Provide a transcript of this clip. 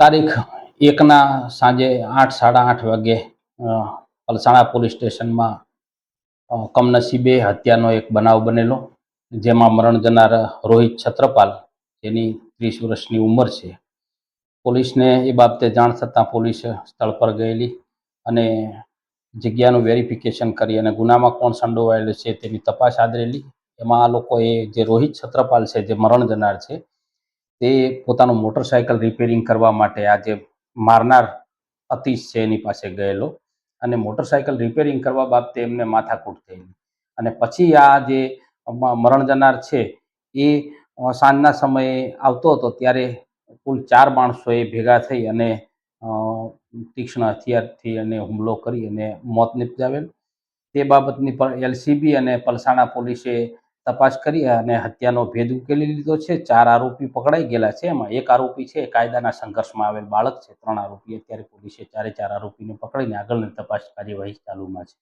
તારીખ એકના સાંજે આઠ, સાડા આઠ વાગે પલસાણા પોલીસ સ્ટેશનમાં કમનસીબે હત્યાનો એક બનાવ બનેલો, જેમાં મરણ જનાર રોહિત છત્રપાલ, જેની ત્રીસ વર્ષની ઉંમર છે. પોલીસને એ બાબતે જાણ થતાં પોલીસ સ્થળ પર ગયેલી અને જગ્યાનું વેરિફિકેશન કરી અને ગુનામાં કોણ સંડોવાયેલું છે તેની તપાસ આદરેલી. એમાં આ લોકોએ જે રોહિત છત્રપાલ છે, જે મરણ જનાર છે તે પોતાનું મોટરસાયકલ રિપેરિંગ કરવા માટે આ જે મારનાર અતીશ છે એની પાસે ગયેલો અને મોટરસાયકલ રિપેરિંગ કરવા બાબતે એમને માથાકૂટ થયેલી અને પછી આ જે મરણ જનાર છે એ સાંજના સમયે આવતો હતો ત્યારે કુલ ચાર માણસોએ ભેગા થઈ અને તીક્ષ્ણ હથિયારથી અને હુમલો કરી અને મોત નિપજાવેલ. તે બાબતની પણ એલસીબી અને પલસાણા પોલીસે તપાસ કરી અને હત્યાનો ભેદ ઉકેલી લીધો છે. ચાર આરોપી પકડાઈ ગયેલા છે. એમાં એક આરોપી છે. કાયદાના સંઘર્ષમાં આવેલ બાળક છે. ત્રણ આરોપી અત્યારે પોલીસે ચારે ચાર આરોપીને પકડીને આગળની તપાસ કાર્યવાહી ચાલુમાં છે.